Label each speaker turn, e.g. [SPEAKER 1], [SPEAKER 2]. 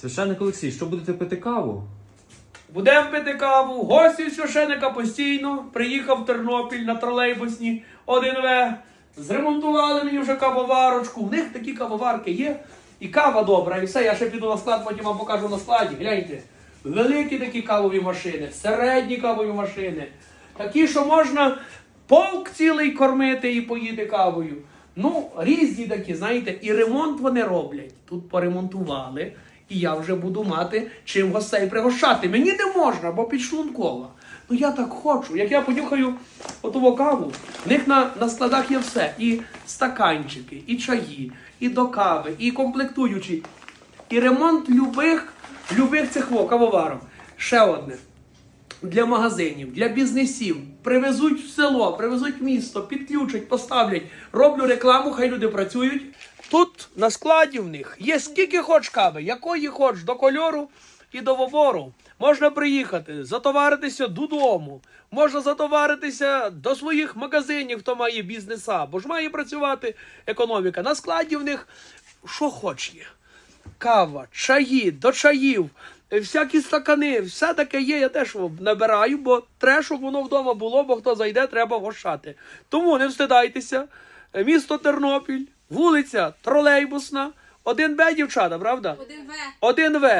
[SPEAKER 1] Священник Олексій, що будете пити каву?
[SPEAKER 2] Будемо пити каву. Гості священика постійно. Приїхав в Тернопіль на тролейбусні 1В. Зремонтували мені вже кавоварочку. В них такі кавоварки є. І кава добра, і все. Я ще піду на склад, потім вам покажу на складі. Гляньте. Великі такі кавові машини, середні кавові машини. Такі, що можна полк цілий кормити і поїти кавою. Ну, різні такі, знаєте, і ремонт вони роблять. Тут поремонтували, і я вже буду мати чим гостей пригощати. Мені не можна, бо підшлункова. Ну я так хочу. Як я понюхаю оту каву, в них на, на складах є все. І стаканчики, і чаї, і до кави, і комплектуючі, і ремонт любих, любих цих во, кавоварок. Ще одне для магазинів, для бізнесів. Привезуть в село, привезуть в місто, підключать, поставлять. Роблю рекламу, хай люди працюють. Тут на складі в них є скільки хоч кави, якої хоч до кольору і до вибору. Можна приїхати, затоваритися додому, можна затоваритися до своїх магазинів, хто має бізнеса, бо ж має працювати економіка. На складі в них що хоч є кава, чаї, до чаїв, всякі стакани, все таке є, я теж набираю, бо треба, щоб воно вдома було, бо хто зайде, треба гощати. Тому не встидайтеся. Е, Місто Тернопіль, вулиця Тролейбусна, 1Б, дівчата, правда?
[SPEAKER 3] Один В.
[SPEAKER 2] 1В.